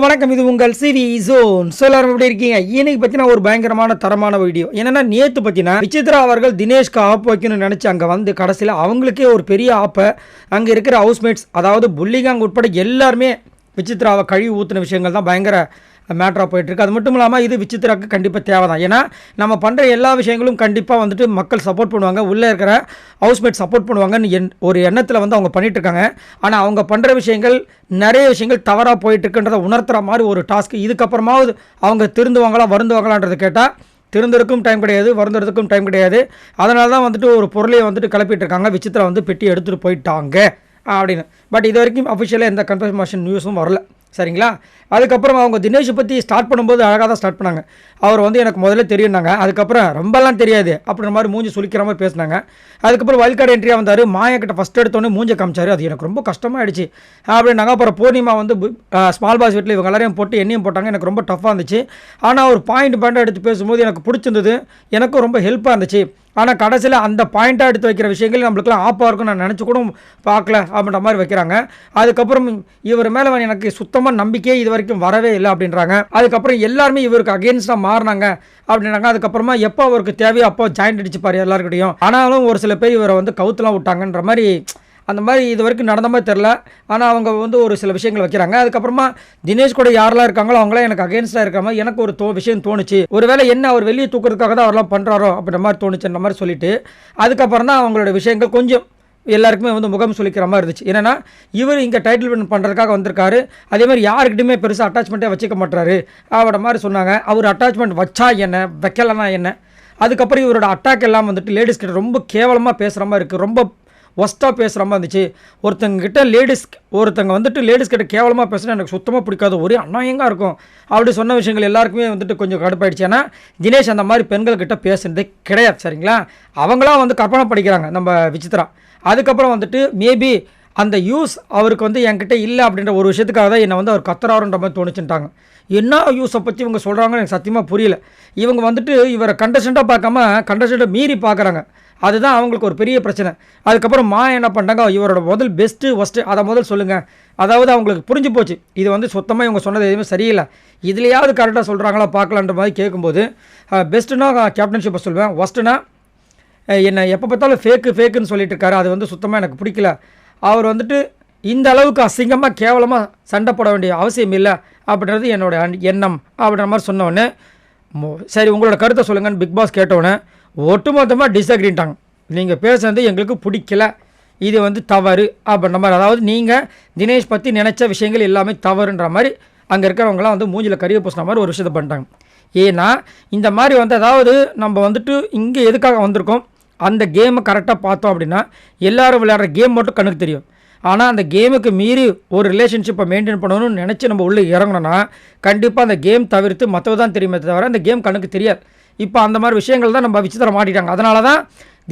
வணக்கம் இது உங்கள் சிவி ஜோன் ஸோ எல்லாரும் எப்படி இருக்கீங்க? இன்னைக்கு பார்த்தீங்கன்னா ஒரு பயங்கரமான தரமான வீடியோ என்னன்னா நேற்று பார்த்தீங்கன்னா விசித்ரா அவர்கள் தினேஷ்க்கு ஆப் வைக்கணும்னு நினச்சி அங்கே வந்து கடைசியில் அவங்களுக்கே ஒரு பெரிய ஆப்பை அங்கே இருக்கிற ஹவுஸ்மேட்ஸ் அதாவது புள்ளிகாங் உட்பட எல்லாருமே விசித்ராவை கழுவி ஊற்றின விஷயங்கள் தான் பயங்கர மேட்ராக போயிட்டுருக்கு. அது மட்டும் இல்லாமல் இது விசித்ராக்கு கண்டிப்பாக தேவை தான் ஏன்னா நம்ம பண்ணுற எல்லா விஷயங்களும் கண்டிப்பாக வந்துட்டு மக்கள் சப்போர்ட் பண்ணுவாங்க. உள்ளே இருக்கிற ஹவுஸ்மேட் சப்போர்ட் பண்ணுவாங்கன்னு என் ஒரு எண்ணத்தில் வந்து அவங்க பண்ணிகிட்ருக்காங்க ஆனால் அவங்க பண்ணுற விஷயங்கள் நிறைய விஷயங்கள் தவறாக போயிட்டுருக்குன்றதை உணர்த்துகிற உணர்த்துற மாதிரி ஒரு டாஸ்க் இதுக்கப்புறமாவது அவங்க திருந்துவாங்களா வருந்துவாங்களான்றது கேட்டால் திருந்தறதுக்கும் டைம் கிடையாது வருந்துறதுக்கும் டைம் கிடையாது. அதனால தான் வந்துட்டு ஒரு பொருளையை வந்துட்டு கிளப்பிட்டு இருக்காங்க விசித்திரா வந்து பெட்டி எடுத்துகிட்டு போயிட்டாங்க. அப்படின்னு. பட் இது வரைக்கும் அஃபிஷியலாக எந்த கன்ஃபர்மேஷன் நியூஸும் வரல. சரிங்களா? அதுக்கப்புறம் அவங்க தினேஷை பற்றி ஸ்டார்ட் பண்ணும்போது அழகாக தான் ஸ்டார்ட் பண்ணாங்க. அவர் வந்து எனக்கு முதல்ல தெரியும்னாங்க. அதுக்கப்புறம் ரொம்பலாம் தெரியாது அப்படின்ற மாதிரி மூஞ்சி சுளிக்கிற மாதிரி பேசினாங்க. அதுக்கப்புறம் வைல்ட் கார்டு என்ட்ரியாக வந்தார் மாயக்கிட்ட ஃபஸ்ட் எடுத்தோன்னே மூஞ்சி காமிச்சார். அது எனக்கு ரொம்ப கஷ்டமாயிடுச்சு. அப்படின்னாங்க. அப்புறம் பூர்ணிமா வந்து ஸ்மால் பாஸ் வீட்டில் இவங்க எல்லாரையும் போட்டு என்னையும் போட்டாங்க. எனக்கு ரொம்ப டஃப்பாக இருந்துச்சு. ஆனால் ஒரு பாயிண்ட் பாயிண்ட் எடுத்து பேசும்போது எனக்கு பிடிச்சிருந்தது. எனக்கும் ரொம்ப ஹெல்ப்பாக இருந்துச்சு. ஆனால் கடைசியில் அந்த பாயிண்ட்டாக எடுத்து வைக்கிற விஷயங்கள் நம்மளுக்குலாம் ஆப்பாக இருக்கும் நான் நினச்சி கூட பார்க்கல அப்படின்ற மாதிரி வைக்கிறாங்க. அதுக்கப்புறம் இவர் மேலே எனக்கு சுத்தமாக நம்பிக்கையே இது வரைக்கும் வரவே இல்லை அப்படின்றாங்க. அதுக்கப்புறம் எல்லாருமே இவருக்கு அகேன்ஸ்டாக மாறினாங்க அப்படின்றாங்க. அதுக்கப்புறமா எப்போ அவருக்கு தேவையோ அப்போ ஜாயிண்ட் அடிச்சுப்பார் எல்லாருக்கிட்டையும் ஆனாலும் ஒரு சில பேர் இவரை வந்து கவுத்துலாம் விட்டாங்கன்ற மாதிரி அந்த மாதிரி இது வரைக்கும் நடந்த மாதிரி தெரில ஆனால் அவங்க வந்து ஒரு சில விஷயங்கள் வைக்கிறாங்க. அதுக்கப்புறமா தினேஷ் கூட யாரெல்லாம் இருக்காங்களோ அவங்களாம் எனக்கு அகேன்ஸ்டாக இருக்கிற மாதிரி எனக்கு ஒரு தோ விஷயம் தோணுச்சு. ஒருவேளை என்ன அவர் வெளியே தூக்குறதுக்காக தான் அவரெல்லாம் பண்ணுறாரோ அப்படின்ற மாதிரி தோணுச்சுன்ற மாதிரி சொல்லிட்டு அதுக்கப்புறம் தான் அவங்களோட விஷயங்கள் கொஞ்சம் எல்லாருக்குமே வந்து முகம் சொல்லிக்கிற மாதிரி இருந்துச்சு. என்னென்னா இவர் இங்கே டைட்டில் வின் பண்ணுறதுக்காக வந்திருக்காரு. அதே மாதிரி யாருக்கிட்டையுமே பெருசாக அட்டாச்மெண்ட்டே வச்சுக்க மாட்டாரு அவட மாதிரி சொன்னாங்க. அவர் அட்டாச்மெண்ட் வச்சா என்ன? வைக்கலன்னா என்ன? அதுக்கப்புறம் இவரோட அட்டாக் எல்லாம் வந்துட்டு லேடிஸ் கிட்ட ரொம்ப கேவலமாக பேசுகிற மாதிரி இருக்குது ரொம்ப ஒஸ்ட்டாக பேசுகிற மாதிரி இருந்துச்சு. ஒருத்தங்கிட்ட லேடிஸ் ஒருத்தங்க வந்துட்டு லேடிஸ் கிட்ட கேவலமாக பேசுனா எனக்கு சுத்தமாக பிடிக்காது. ஒரே அநாயங்காக இருக்கும். அப்படி சொன்ன விஷயங்கள் எல்லாருக்குமே வந்துட்டு கொஞ்சம் கடுப்பாயிடுச்சு. ஏன்னா தினேஷ் அந்த மாதிரி பெண்கள்கிட்ட பேசுனதே கிடையாது சரிங்களா? அவங்களாம் வந்து கற்பனை படிக்கிறாங்க நம்ம விசித்ரா அதுக்கப்புறம் வந்துட்டு மேபி அந்த யூஸ் அவருக்கு வந்து என்கிட்ட இல்லை அப்படின்ற ஒரு விஷயத்துக்காக தான் என்னை வந்து அவர் கத்துறாருன்ற மாதிரி தோணுச்சுட்டாங்க என்ன யூஸை பற்றி இவங்க சொல்கிறாங்கன்னு எனக்கு சத்தியமாக புரியல. இவங்க வந்துட்டு இவரை கண்டஸ்டண்ட்டாக பார்க்காம கண்டஸ்டண்ட்டை மீறி பார்க்குறாங்க. அதுதான் அவங்களுக்கு ஒரு பெரிய பிரச்சனை. அதுக்கப்புறம் மா என்ன பண்ணிட்டாங்க? இவரோட முதல் பெஸ்ட்டு ஒஸ்ட்டு அதை முதல் சொல்லுங்கள் அதாவது அவங்களுக்கு புரிஞ்சு போச்சு. இது வந்து சுத்தமாக இவங்க சொன்னது எதுவுமே சரியில்லை. இதுலையாவது கரெக்டாக சொல்கிறாங்களா பார்க்கலான்ற மாதிரி கேட்கும்போது பெஸ்ட்டுனா கேப்டன்ஷிப்பை சொல்லுவேன் ஒஸ்ட்டுனா என்னை எப்போ பார்த்தாலும் ஃபேக்கு ஃபேக்குன்னு சொல்லிட்டு இருக்காரு. அது வந்து சுத்தமாக எனக்கு பிடிக்கல. அவர் வந்துட்டு இந்த அளவுக்கு அசிங்கமாக கேவலமாக சண்டை போட வேண்டிய அவசியம் இல்லை அப்படின்றது என்னோட எண்ணம் அப்படின்ற மாதிரி சொன்னோடனே சரி உங்களோட கருத்தை சொல்லுங்கன்னு பிக் பாஸ் கேட்டோன்னே ஒட்டுமொத்தமாக டிஸ்அக்ரின்ட்டாங்க நீங்கள் பேசுனது எங்களுக்கு பிடிக்கல. இது வந்து தவறு அப்படின்ற மாதிரி. அதாவது நீங்கள் தினேஷ் பற்றி நினச்ச விஷயங்கள் எல்லாமே தவறுன்ற மாதிரி அங்கே இருக்கிறவங்களாம் வந்து மூஞ்சில் கறியை பூசின மாதிரி ஒரு விஷயத்தை பண்ணிட்டாங்க. ஏன்னா இந்த மாதிரி வந்து அதாவது நம்ம வந்துட்டு இங்கே எதுக்காக வந்திருக்கோம்? அந்த கேமை கரெக்டாக பார்த்தோம் அப்படின்னா எல்லோரும் விளையாடுற கேம் மட்டும் கண்ணுக்கு தெரியும். ஆனால் அந்த கேமுக்கு மீறி ஒரு ரிலேஷன்ஷிப்பை மெயின்டைன் பண்ணணும்னு நினச்சி நம்ம உள்ளே இறங்கணும்னா கண்டிப்பாக அந்த கேம் தவிர்த்து மற்றவை தான் தெரியுமே தவிர அந்த கேம் கண்ணுக்கு தெரியாது. இப்போ அந்த மாதிரி விஷயங்கள் தான் நம்ம விசித்திரம் மாட்டிட்டாங்க அதனால தான்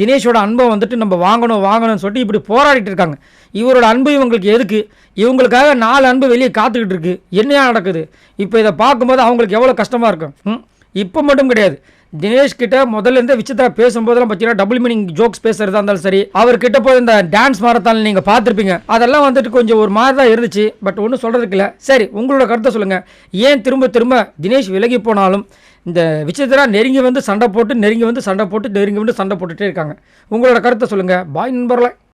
தினேஷோட அன்பை வந்துட்டு நம்ம வாங்கணும் வாங்கணும்னு சொல்லிட்டு இப்படி போராடிட்டு இருக்காங்க. இவரோட அன்பு இவங்களுக்கு எதுக்கு? இவங்களுக்காக நாலு அன்பு வெளியே காத்துக்கிட்டு இருக்கு. என்னையா நடக்குது? இப்போ இதை பார்க்கும்போது அவங்களுக்கு எவ்வளோ கஷ்டமாக இருக்கும்? இப்போ மட்டும் கிடையாது. தினேஷ் கிட்ட முதல்ல இருந்து விசித்ரா பேசும்போதெல்லாம் பார்த்தீங்கன்னா டபுள் மீனிங் ஜோக்ஸ் பேசுறதா இருந்தாலும் சரி அவர் கிட்ட போய் இந்த டான்ஸ் மாரத்தான் நீங்கள் பார்த்துருப்பீங்க. அதெல்லாம் வந்துட்டு கொஞ்சம் ஒரு மாதிரி தான் இருந்துச்சு. பட் ஒன்றும் சொல்கிறதுக்கு இல்லை. சரி உங்களோட கருத்தை சொல்லுங்கள் ஏன் திரும்ப திரும்ப தினேஷ் விலகி போனாலும் இந்த விசித்ரா நெருங்கி வந்து சண்டை போட்டு நெருங்கி வந்து சண்டை போட்டு நெருங்கி வந்து சண்டை போட்டுட்டே இருக்காங்க. உங்களோட கருத்தை சொல்லுங்கள் பாய் நண்பர்களை.